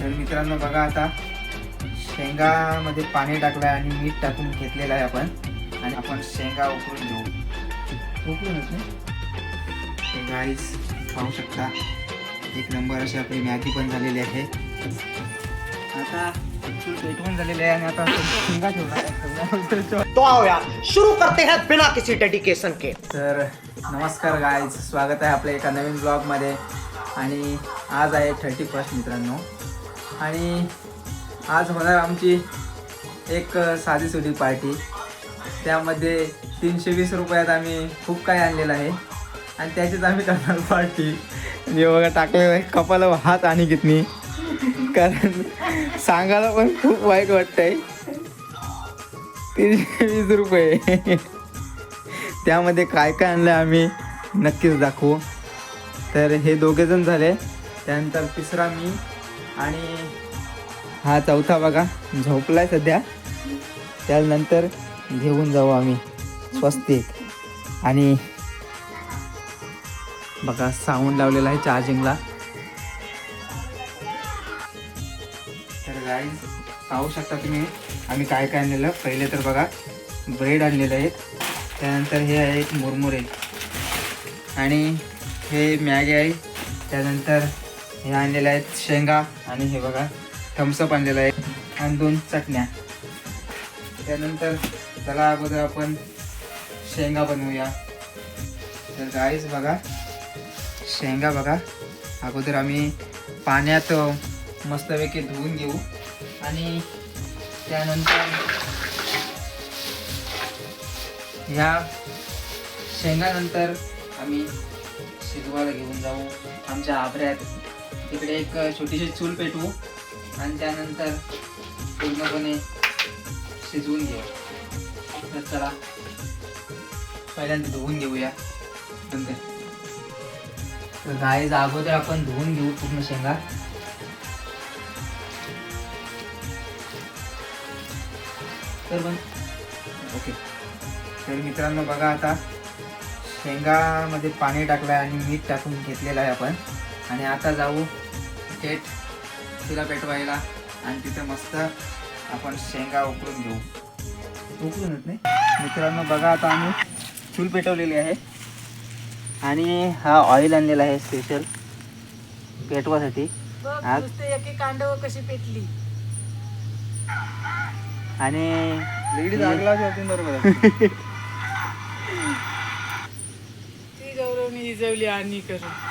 तर मित्रांनो बघा आता शेंगामध्ये पाणी टाकलं आहे आणि मीठ टाकून घेतलेलं आहे आपण. आणि आपण शेंगा उकळून घेऊ. उकळूनच नाही गाईस पाहू शकता एक नंबर अशी आपली मॅगी पण झालेली आहे. आता पेटवून झालेली आहे आणि आता शेंगा आहे. तो आओ यार शुरू करते हैं बिना किसी डेडिकेशन के. तर नमस्कार गाईज स्वागत आहे आपल्या एका नवीन ब्लॉगमध्ये आणि आज आहे थर्टी फर्स्ट मित्रांनो. आणि आज होणार आमची एक साधी सुधी पार्टी. त्यामध्ये तीनशे वीस रुपयात आम्ही खूप काही आणलेलं आहे. आणि त्याचीच आम्ही करणार पार्टी. मी बघा टाकलेलं आहे कपाला हात आणि कितनी कारण सांगायला पण खूप वाईट वाटतंय. तीनशे वीस रुपये. त्यामध्ये काय काय आणलं आम्ही नक्कीच दाखवू. तर हे दोघे जण झाले. त्यानंतर तिसरा मी. आणि हा चौथा बघा झोपलाय सध्या. त्यानंतर घेऊन जाऊ आम्ही. स्वस्तिक आणि बघा साऊंड लावलेला आहे चार्जिंगला तर गाईज पाहू शकता तुम्ही आम्ही काय काय आणलेलं. पहिले तर बघा ब्रेड आणलेलं आहे. त्यानंतर हे आहे एक मुरमुरे. आणि हे मॅगी आहे. त्यानंतर हे आणलेले आहेत शेंगा आणि हे बघा थम्सअप आणलेलं आहे आणि दोन चटण्या. त्यानंतर त्याला अगोदर आपण शेंगा बनवूया. तर गाईच बघा शेंगा बघा. अगोदर आम्ही पाण्यात मस्तपैकी धुवून घेऊ. आणि त्यानंतर ह्या शेंगानंतर आम्ही शिजवायला घेऊन जाऊ. आमच्या आभऱ्यात तिकडे एक छोटीशी चूल पेटवू आणि त्यानंतर पूर्णपणे शिजवून घेऊ. तर चला पहिल्यांदा धुवून घेऊया. नंतर तर गाय अगोदर आपण धुवून घेऊ पूर्ण शेंगा. तर पण ओके. तर मित्रांनो बघा आता शेंगामध्ये पाणी टाकलं आहे आणि मीठ टाकून घेतलेलं आहे आपण. आणि आता जाऊ थेट तिला पेटवायला आणि तिथं मस्त आपण शेंगा उकळून घेऊ. उकळूनच नाही. मित्रांनो बघा आता आम्ही चूल पेटवलेली आहे. आणि हा ऑइल आणलेला आहे स्पेशल पेटवासाठी. आज- कांडव कशी पेटली. आणि ती गौरवनी इजवली आणि करून.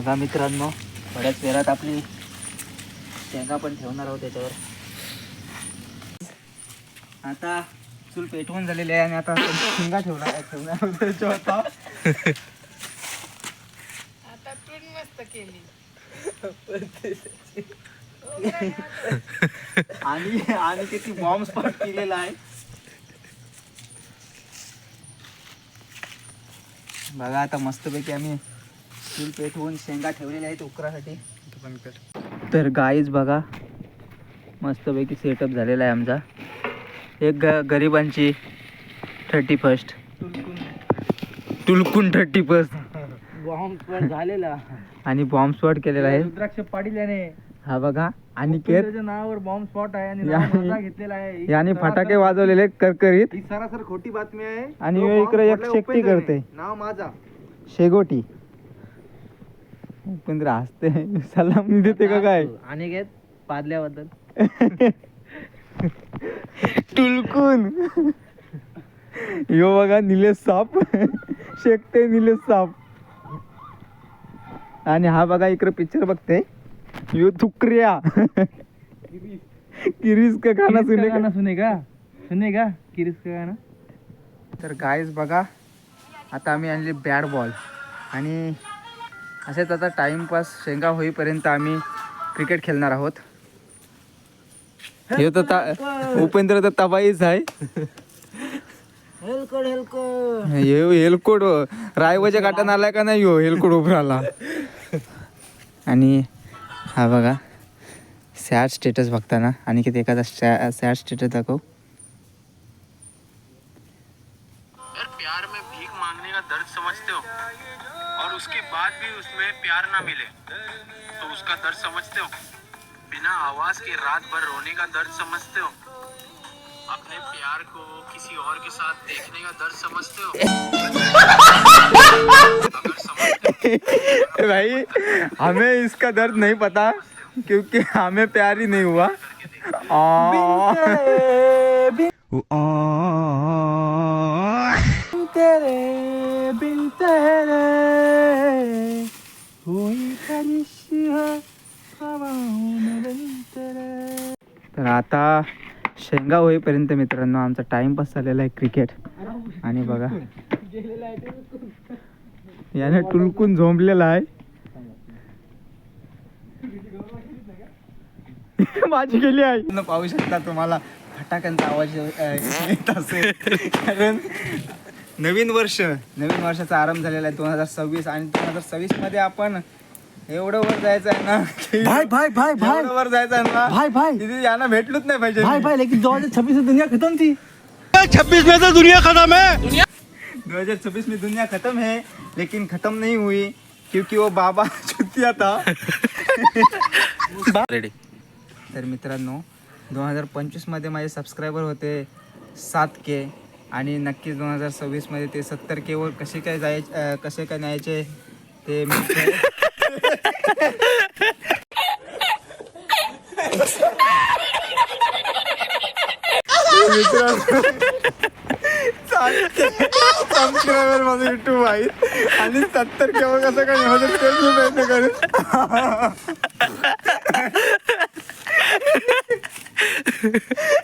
बघा मित्रांनो बऱ्याच वेळात आपली शेंगा पण ठेवणार आहोत त्याच्यावर. आता चूल पेटवून झालेली आहे आणि आता आपण शेंगा ठेवणार आहे ठेवणार आहोत त्याच्यावर आता. मस्त केली. आणि आणि किती बॉम्ब स्पॉट केलेला आहे. बघा आता मस्तपैकी आम्ही चूल पेटवून शेंगा ठेवलेल्या आहेत उकरासाठी. तर गाईज बघा मस्तपैकी सेटअप झालेला आहे आमचा. एक ग गरिबांची थर्टी फर्स्ट टुलकून थर्टी फर्स्ट बॉम्ब झालेला. आणि बॉम्ब स्पॉट केलेला आहे. रुद्राक्ष पाटील हा बघा आणि नावावर बॉम्ब स्पॉट आहे आणि नाव घेतलेला आहे. याने फटाके वाजवलेले करकरीत. ही सरासर खोटी बातमी आहे. आणि तो ह्यो bomb इकडे एक फोडलाय शेकटी. करते. नाव माझा. शेगोटी. उपेंद्र हसते सलाम देते का काय? आणि घेत पादल्याबद्दल. टुलकून. यो बघा निलेश साप. शेकते निलेश साप. आणि हा बघा इकडे पिक्चर बघते. यो थुकऱ्या. किरीस का गाणं सुने का? सुने का? सुने का? किरीस का गाणं? तर गाईज बघा आता आम्ही आणले बॅट बॉल आणि असेच आता टाइमपास शेंगा होईपर्यंत आम्ही क्रिकेट खेळणार आहोत. हे तर ता- उपेंद्र तर तबाईच आहे. हेलकोड हेलकोड हे हेलकोट रायवच्या काटानं आलाय का नाही हो? हेलकोट उभं आला आणि हा बघा सॅड स्टेटस बघताना. आणि किती एखादा सॅड स्टेटस दाखव. भी उसमें प्यार ना मिले तो उसका दर्द समझते हो? बिना आवाज़ के रात भर रोने का दर्द समझते हो? अपने प्यार को किसी और के साथ देखने का दर्द समझते हो? अगर समझते हो भाई हमें इसका दर्द नहीं पता क्योंकि हमें प्यार ही नहीं हुआ। तर आता शेंगा होईपर्यंत मित्रांनो आमचा टाइमपास झालेला आहे क्रिकेट आणि बघा. याने टुलकून झोंबलेला आहे. माझी गेली आहे पाहू शकता तुम्हाला फटाक्यांचा आवाज येत असेल. कारण नवीन वर्ष नवीन वर्षाचा आरंभ झालेला आहे दोन हजार सव्वीस. आणि दोन हजार सव्वीसमध्ये आपण एवढं वर जायचं आहे ना की- भाई भाई भाई भाई. एवढं वर जायचं आहे ना भाई भाई. तिथे यांना भेटलूच नाही पाहिजे. भाई भाई लेकिन दो हजार छब्बीस में दुनिया खत्म थी दो हजार छब्बीस में दुनिया खत्म है लेकिन खत्म नहीं हुई क्योंकि वो बाबा चुतिया था। रेडी तर मित्रांनो दोन हजार पंचवीसमध्ये माझे सबस्क्रायबर होते सात के आणि नक्कीच दोन हजार सव्वीसमध्ये ते सत्तर केवर कसे काय जायचे कसे काय न्यायचे ते मी सबस्क्रायबर माझं युट्यूब आहे आणि सत्तर केवर कसं काय मदत करून प्रयत्न करेन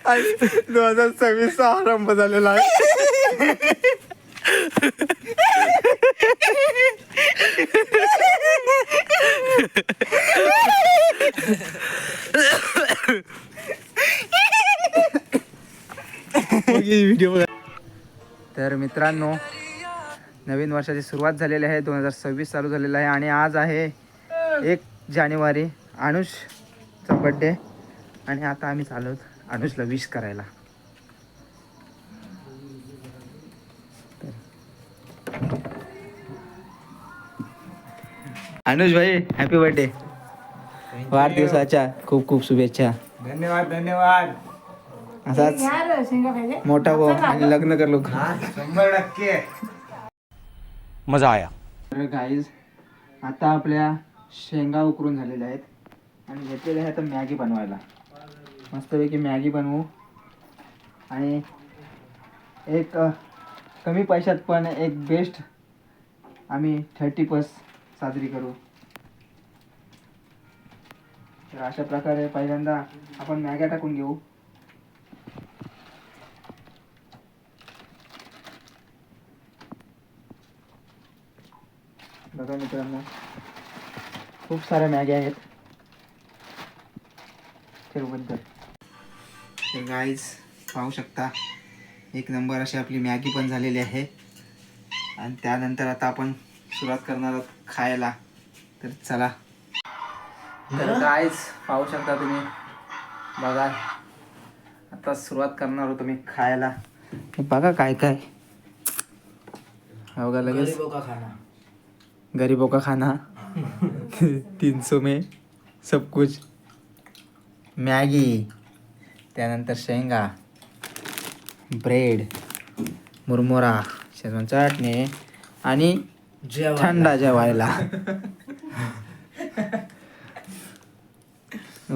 आणि दोन हजार सव्वीसचा आरंभ झालेला आहे तर मित्रांनो नवीन वर्षाची सुरुवात झालेली आहे दोन हजार सव्वीस चालू झालेलं आहे आणि आज आहे एक जानेवारी अनुषचा बड्डे आणि आता आम्ही आहोत अनुषला विश करायला. अनुष भाई हॅपी बर्थडे वाढदिवसाच्या खूप खूप शुभेच्छा. धन्यवाद धन्यवाद. असाच मोठा हो आणि लग्न कर लोक. शंभर टक्के. मजा आया. तर गाईज आता आपल्या शेंगा उकरून झालेल्या आहेत. आणि घेतलेल्या आहेत आता मॅगी बनवायला. मस्तपैकी मॅगी बनवू. आणि एक कमी पैशात पण एक बेस्ट आम्ही थर्टी पस साजरी करू. तर अशा प्रकारे पहिल्यांदा आपण मॅग्या टाकून घेऊ. बघा मित्रांनो. खूप साऱ्या मॅग्या आहेत. त्याबद्दल तर गाईज पाहू शकता एक नंबर अशी आपली मॅगी पण झालेली आहे. आणि त्यानंतर आता आपण सुरुवात करणार आहोत खायला. तर चला. तर गाईज पाहू शकता तुम्ही. बघा. आता सुरुवात करणार आहोत तुम्ही खायला. बघा काय काय. बघा लगेच. गरीबों का खाना तीन सौ में सब कुछ। मॅगी त्यानंतर शेंगा ब्रेड मुरमुरा शेजवान चटणी आणि थंडा जेवायला.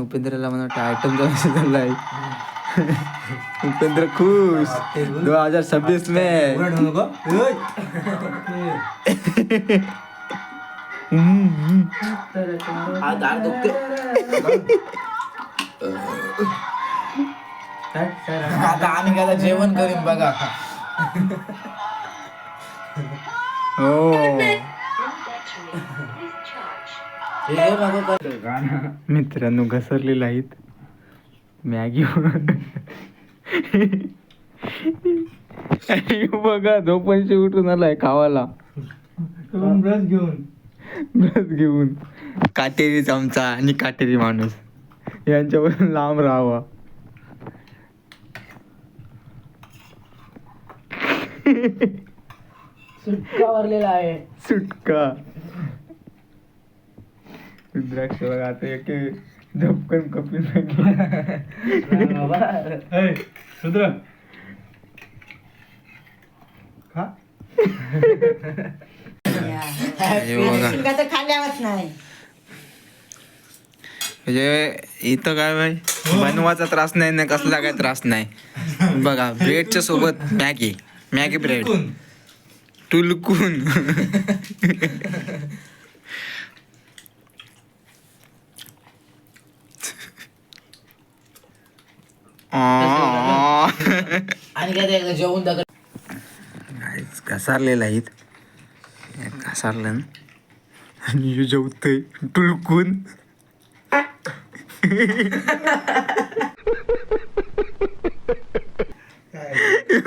उपेंद्रला मला वाटतं आयटम झाला आहे उपेंद्र खुश. दो हजार छब्बीस में आता आम्ही काय जेवण करीन बघा. हो. मित्रांनो घसरलेले आहेत. मॅगी बघा. झोपांशी उठून आलाय खावाला. ब्रश घेऊन. ब्रश घेऊन. काटेरी चमचा आणि काटेरी माणूस. यांच्यापासून लांब राहावा. सुटका भरलेला आहे. सुटका. रुद्राक्ष बघा आता एक झपकन कपिल रुद्र खा. बघा. तर खाल्यावरच नाही. म्हणजे इथं काय बाय बनवाचा त्रास नाही ना कसला काय त्रास नाही. बघा ब्रेडच्या सोबत मॅगी मॅगी ब्रेड. टुलकून आ. आणि काय ते जेवून दगड घसारलेला आहेत घसारलं. आणि ह्यो जेवतोय टुलकून.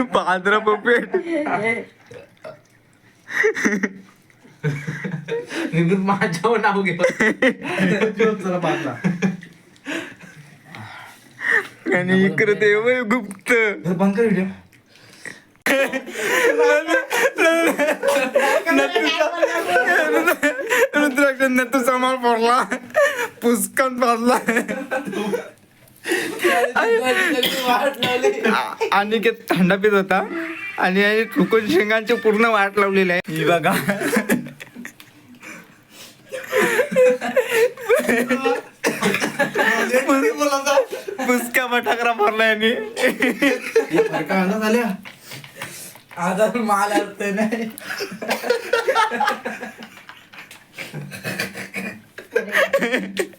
पांढरा पपेट. माझ्यावर नाव आणि इकडे देव गुप्त. बंद कर व्हिडिओ रुद्राक्ष तू समाल पडला पुस्कन पडला आणि ते थंडा पित होता आणि आणि चुकून शेंगांची पूर्ण वाट लावलेली आहे ही बघा पुसका बटाकरा भरला झाल्या आता मला अर्थ नाही.